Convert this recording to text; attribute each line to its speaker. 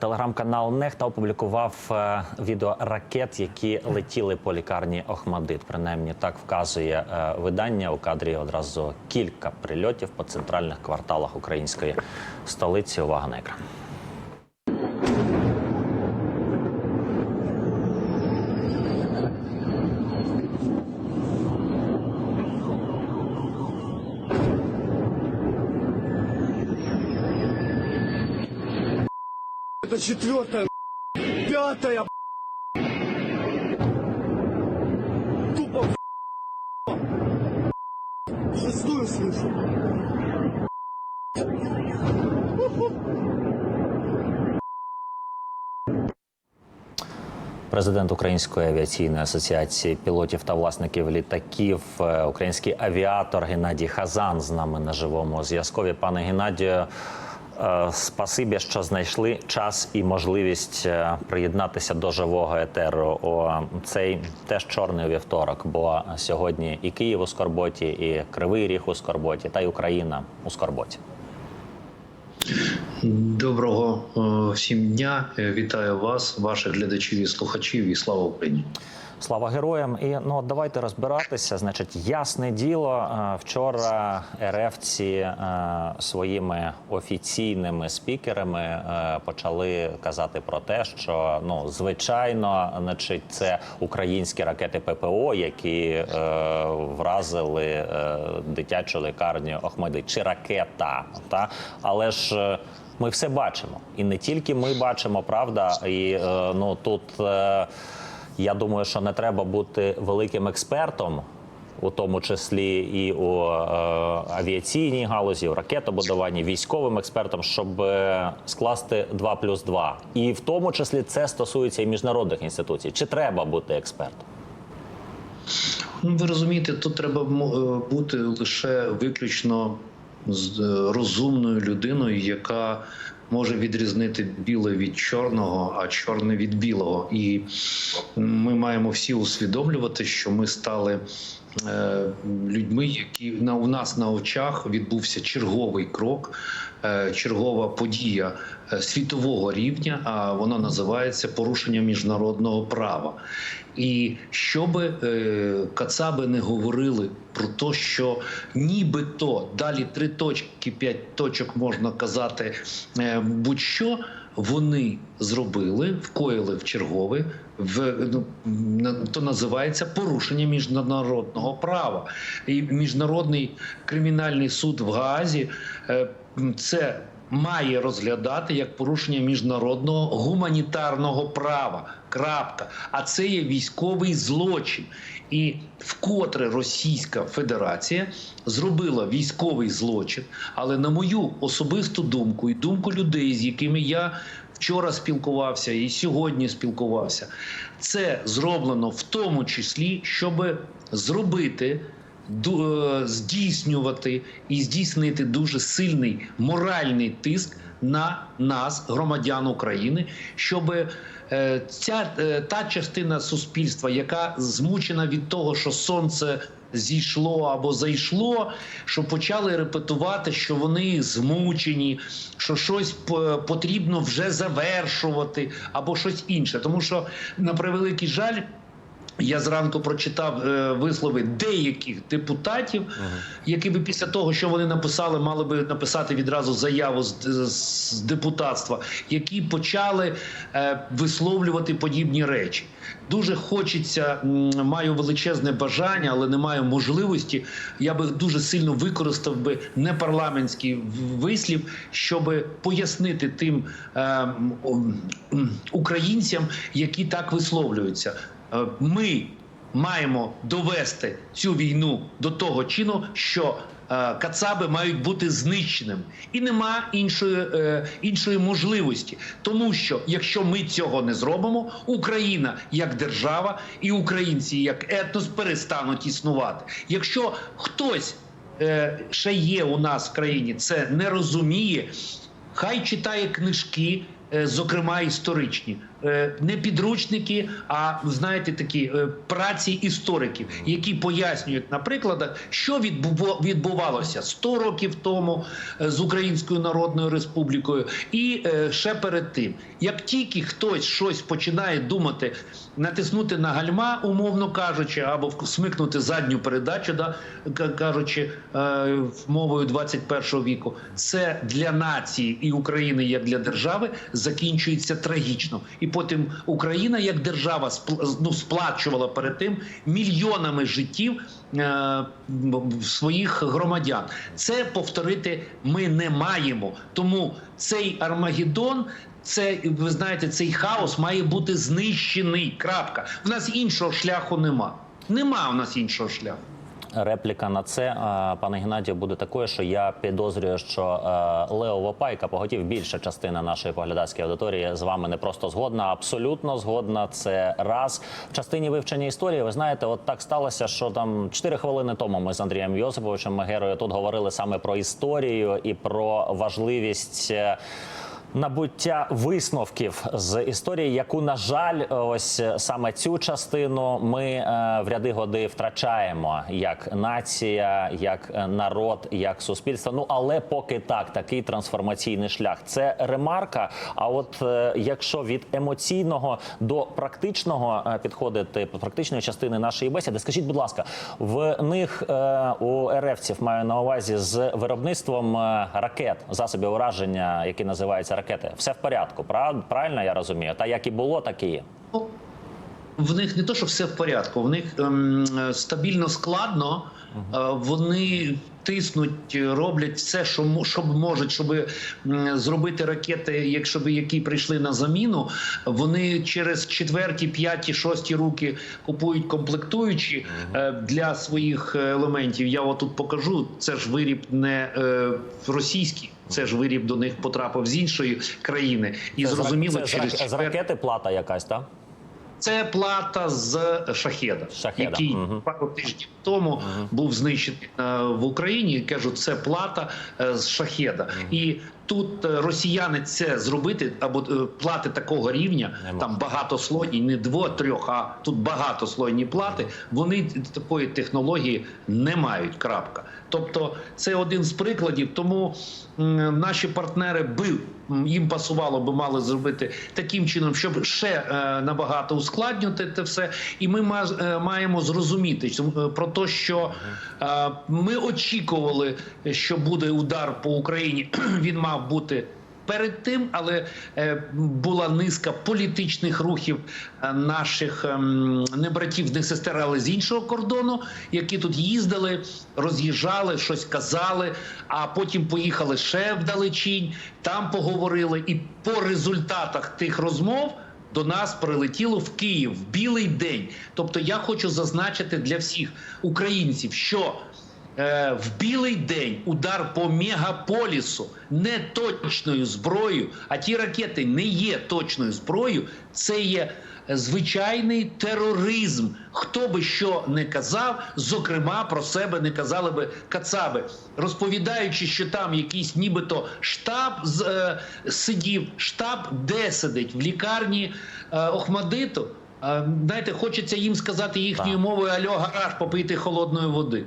Speaker 1: Телеграм-канал Нехта опублікував е, відео ракет, які летіли по лікарні Охмадит. Принаймні так вказує е, видання. У кадрі одразу кілька прильотів по центральних кварталах української столиці. Увага на екран.
Speaker 2: Это четвертая, пятая, тупо шестую слышу.
Speaker 1: Президент Української авіаційної асоціації пілотів та власників літаків, е, український авіатор Геннадій Хазан з нами на живому зв'язкові. Пане Геннадію, спасибі, що знайшли час і можливість е, приєднатися до живого етеру. О цей теж чорний вівторок. Бо сьогодні і Київ у скорботі, і Кривий Ріг у скорботі, та й Україна у скорботі.
Speaker 3: Доброго е, всім дня. Е, Вітаю вас, ваших глядачів і слухачів, і слава Україні.
Speaker 1: Слава героям! І ну давайте розбиратися. Значить, ясне діло. е, Вчора РФці е, своїми офіційними спікерами е, почали казати про те, що ну звичайно, значить, це українські ракети ППО, які е, вразили дитячу лікарню Охмадит. Чи ракета, та але ж. Ми все бачимо, і не тільки ми бачимо, правда, і ну тут. Я думаю, що не треба бути великим експертом, у тому числі і у е, авіаційній галузі, у ракетобудуванні, військовим експертом, щоб е, скласти 2 плюс 2. І в тому числі це стосується і міжнародних інституцій. Чи треба бути експертом?
Speaker 3: Ну, ви розумієте, тут треба е, бути лише виключно з- розумною людиною, яка може відрізнити біле від чорного, а чорне від білого. І ми маємо всі усвідомлювати, що ми стали. е, Людьми, які на у нас на очах відбувся черговий крок, е, чергова подія е, світового рівня. А вона називається порушення міжнародного права. І щоби е, кацаби не говорили про те, що нібито далі три точки, п'ять точок можна казати, е, будь-що вони зробили, вкоїли в чергове, в ну, то називається порушення міжнародного права. І міжнародний кримінальний суд в Гаазі е, це має розглядати як порушення міжнародного гуманітарного права. Крапка. А це є військовий злочин. І вкотре Російська Федерація зробила військовий злочин. Але на мою особисту думку і думку людей, з якими я вчора спілкувався і сьогодні спілкувався, це зроблено в тому числі, щоб зробити здійснювати і здійснити дуже сильний моральний тиск на нас, громадян України, щоб е, ця е, та частина суспільства, яка змучена від того, що сонце. Зійшло або зайшло, що почали репетувати, що вони змучені, що щось потрібно вже завершувати, або щось інше. Тому що, на превеликий жаль, я зранку прочитав е, вислови деяких депутатів, які би після того, що вони написали, мали би написати відразу заяву з, з, депутатства, які почали е, висловлювати подібні речі. Дуже хочеться, маю величезне бажання, але не маю можливості. Я би дуже сильно використав би непарламентський вислів, щоб пояснити тим е, українцям, які так висловлюються. Е, Ми маємо довести цю війну до того чину, що е, кацаби мають бути знищеними, і нема іншої, е, іншої можливості, тому що якщо ми цього не зробимо, Україна як держава і українці як етнос перестануть існувати. Якщо хтось ще є у нас в країні, це не розуміє. Хай читає книжки, зокрема історичні, не підручники, а знаєте, такі е, праці істориків, які пояснюють на прикладах, що відбувалося 100 років тому е, з Українською Народною Республікою, і е, ще перед тим. Як тільки хтось щось починає думати, натиснути на гальма, умовно кажучи, або смикнути задню передачу, да, кажучи е, мовою 21 віку, це для нації і України як для держави закінчується трагічно. І потім Україна як держава ну, сплачувала перед тим мільйонами життів е, своїх громадян. Це повторити ми не маємо. Тому цей Армагеддон. Це ви знаєте, цей хаос має бути знищений. Крапка. В нас іншого шляху нема. Нема в нас іншого шляху.
Speaker 1: Репліка на це, е, пане Геннадію, буде такою, що я підозрюю, що е, Лео Вопайка поготів більша частина нашої поглядацької аудиторії з вами не просто згодна, а абсолютно згодна. Це раз в частині вивчення історії. Ви знаєте, от так сталося, що там 4 хвилини тому ми з Андрієм Йосиповичем Мегерою тут говорили саме про історію і про важливість. Е, Набуття висновків з історії, яку на жаль, ось саме цю частину ми е, в ряди годи втрачаємо як нація, як е, народ, як суспільство. Ну але поки так, такий трансформаційний шлях. Це ремарка. А от е, якщо від емоційного до практичного е, підходити практичної частини нашої бесіди, скажіть, будь ласка, в них е, у РФців маю на увазі з виробництвом е, ракет, засобів ураження, які називаються ракети, все в порядку. прав- Правильно я розумію? Та як і було, так і є.
Speaker 3: В них не то, що все в порядку, в них ем, стабільно складно. Е, вони тиснуть, роблять все, що що можуть, щоб зробити ракети, якщо б які прийшли на заміну. Вони через четверті, п'яті, шості руки купують комплектуючі е, для своїх е, елементів. Я отут покажу. Це ж виріб не е, російський. Це ж виріб до них потрапив з іншої країни, і
Speaker 1: Це
Speaker 3: зрозуміло,
Speaker 1: це
Speaker 3: через
Speaker 1: з
Speaker 3: четвер-
Speaker 1: ракети плата якась, так?
Speaker 3: це плата з шахеда,
Speaker 1: Шахеда,
Speaker 3: який
Speaker 1: угу.
Speaker 3: пару тижнів тому був знищений е, в Україні. Кажуть, це плата е, з шахеда, і тут е, росіяни це зробити або е, плати такого рівня,
Speaker 1: Не можуть.
Speaker 3: там багатослойні, не дво-трьох, а тут багатослойні плати. Вони такої технології не мають. Крапка. Тобто, це один з прикладів. Тому м, наші партнери би їм пасувало би мали зробити таким чином, щоб ще е, набагато ускладнювати це все. І ми ма- е, маємо зрозуміти про те, що е, ми очікували, що буде удар по Україні. Він мав бути. Перед тим, але е, була низка політичних рухів е, наших ем, не не сестер, але з іншого кордону, які тут їздили, роз'їжджали, щось казали, а потім поїхали ще вдалечінь, там поговорили. І по результатах тих розмов до нас прилетіло в Київ в білий день. Тобто, я хочу зазначити для всіх українців, що в білий день удар по мегаполісу не точною зброєю, а ті ракети не є точною зброєю. Це є е, звичайний тероризм. Хто би що не казав, зокрема про себе не казали би кацаби, розповідаючи, що там якийсь нібито штаб е, сидів. Штаб де сидить в лікарні е, Охмадиту. Е, знаєте, хочеться їм сказати їхньою мовою Альо гараж попити холодної води.